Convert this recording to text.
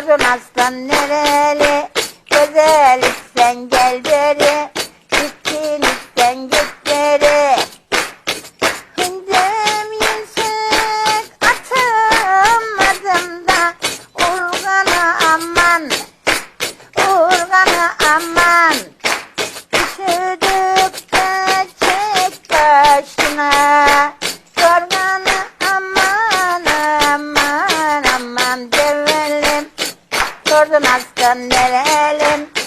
Yordun aslan nereli Güzel sen gel beri. Sordum aslan nerelim?